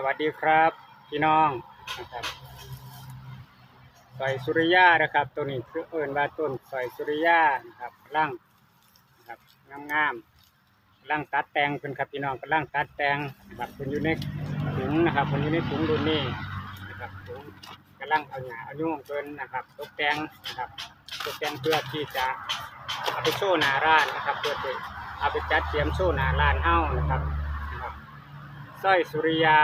สวัสดีครับพี่น้องนะครับสอยสุริยานะครับ ตัวนี้คือเอิญว่าต้นสอยสุริยานะครับร่างนะครับงามๆร่างตัดแต่งเป็นครับพี่น้องกำลังตัดแต่งนะครับเป็นอยู่ในถุงนะครับเป็นอยู่ในถุงรุ่นนี้นะครับถุงกำลังเอาหยาเอายุ่งเกินนะครับตกแต่งนะครับตกแต่งเพื่อที่จะเอาไปโชว์หนาร้านนะครับ เพื่อที่เอาไปจัดเตรียมโชว์หนาร้านเฮ้านะครับ สร้อยสุริยา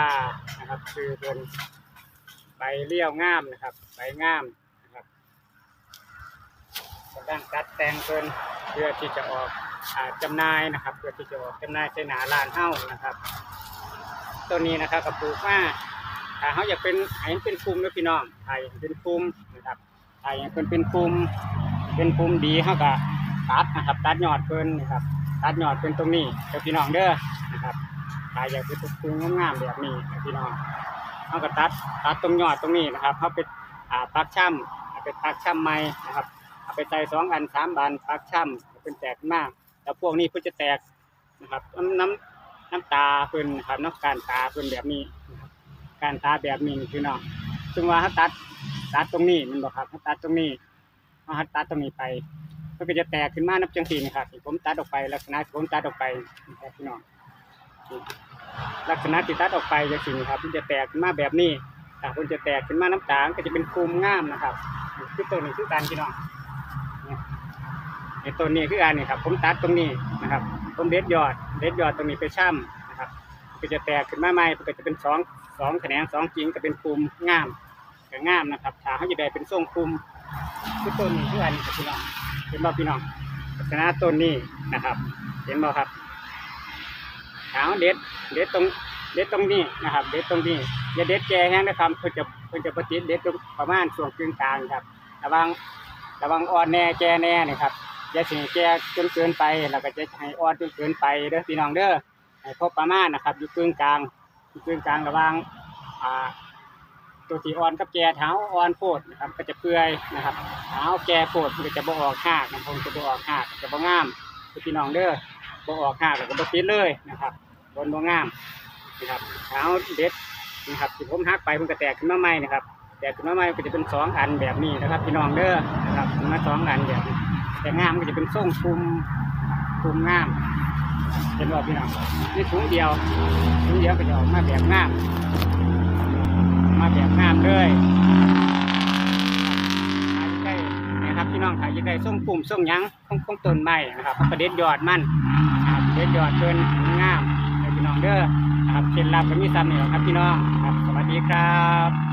นะครับ คือเป็นใบเลี้ยวงามนะครับ ใบงามนะครับกำลังตัดแต่งเพิ่นเพื่อที่จะออกอ่าจำหน่ายนะครับเพื่อที่จะออกจำหน่ายใส่หนาลานเฮ้านะครับต้นนี้นะครับกับปลูกมาถ้าเขาอยากเป็นให้เป็นภูมินะพี่น้องถ้ายเป็นภูมินะครับถ้ายเป็นเป็นภูมิเป็นภูมิดีเขาก็ตัดนะครับ ตัดยอดเพิ่นนะครับ ตัดยอดเป็นตรงนี้เดี๋ยวพี่น้องเด้อนะครับ ถ้าอยากเป็นปรุงงามๆแบบนี้พี่น้องเขาก็ตัดตัดตรงยอดตรงนี้นะครับเขาไปอ่าปักช่ำเอาไปปักช่ำไม้นะครับเอาไปใส่สองอันสามบันปักช่ำเป็นแตกมากแล้วพวกนี้เพื่อจะแตกนะครับน้ำน้ำตาเพิ่นนะครับน้ำการตาเพิ่นแบบนี้ การตาแบบนี้พี่น้องซึ่งว่าเขาตัดตัดตรงนี้มันบอกครับเขาตัดตรงนี้เขาตัดตรงนี้ไปเพื่อจะแตกขึ้นมานับจังสีนะครับผมตัดออกไปลักษณะผมตัดออกไปนะครับพี่น้อง ลักษณะที่ตัดออกไปจะสิ่งครับมันจะแตกขึ้นมาแบบนี้ถ้ามันจะแตกขึ้นมาน้ำตาลก็จะเป็นคุมงามนะครับคือตัวนี้คือการพี่น้องไอ้ตัวนี้คือการนี่ครับ ผมตัดตรงนี้นะครับ ผมเด็ดยอดเด็ดยอดตรงนี้ไปช่ำนะครับ ก็จะแตกขึ้นมาใหม่ก็จะเป็นสองสองแขนงสองจริงก็เป็นคุมงามก็งามนะครับถ้าเขาจะได้เป็นทรงคุมคือต้นนี้คืออันนี้ครับพี่น้องเห็นบ่พี่น้องลักษณะต้นนี้นะครับ เห็นบ่ครับ เอาเด็ด เด็ดตรงเด็ดตรงนี้นะครับ เด็ดตรงนี้อย่าเด็ดแก่แห้งนะครับเพื่อจะเพื่อจะปฏิเด็ดตรงประมาณช่วงกลางกลางครับ ระวังระวังอ่อนแน่แก่แน่นะครับอย่าสิแก่จนเกินไปแล้วก็จะให้อ่อนจนเกินไปเด้อพี่น้องเด้อให้พบประมาณนะครับ อยู่กลางกลางอยู่กลางกลางระวังอ่าตัวที่อ่อนกับแก่เท้าอ่อนโพดนะครับก็จะเปื่อยนะครับเท้าแก่โพดมันก็จะบ่ออกหากนะผมจะบ่ออกหากจะบ่งามพี่น้องเด้อ บออกหากแล้วก็บติดเลยนะครับบนบ่งามนะครับเท้าเด็ดนะครับที่ผมหักไปมันก็แตกขึ้นมาใหม่นะครับ แตกขึ้นมาใหม่ก็จะเป็นสองอันแบบนี้นะครับพี่น้องเด้อนะครับขึ้นมาสองอันแบบนี้แต่งามก็จะเป็นทรงคุมคุมงามเห็นว่าพี่น้องนี่ถุงเดียวถุงเดียวก็จะออกมาแบบงาม มาแบบงามเลยใกล้นะครับพี่น้องถ่ายได้ส่งปุ่มส่งยังของของต้นไม้นะครับประเด็นยอดมัน เด็ดยอดเกินงามเลยพี่น้องเด้อครับเคล็ดลับก็มีซ้ำนี่แหละครับพี่น้องครับสวัสดีครับ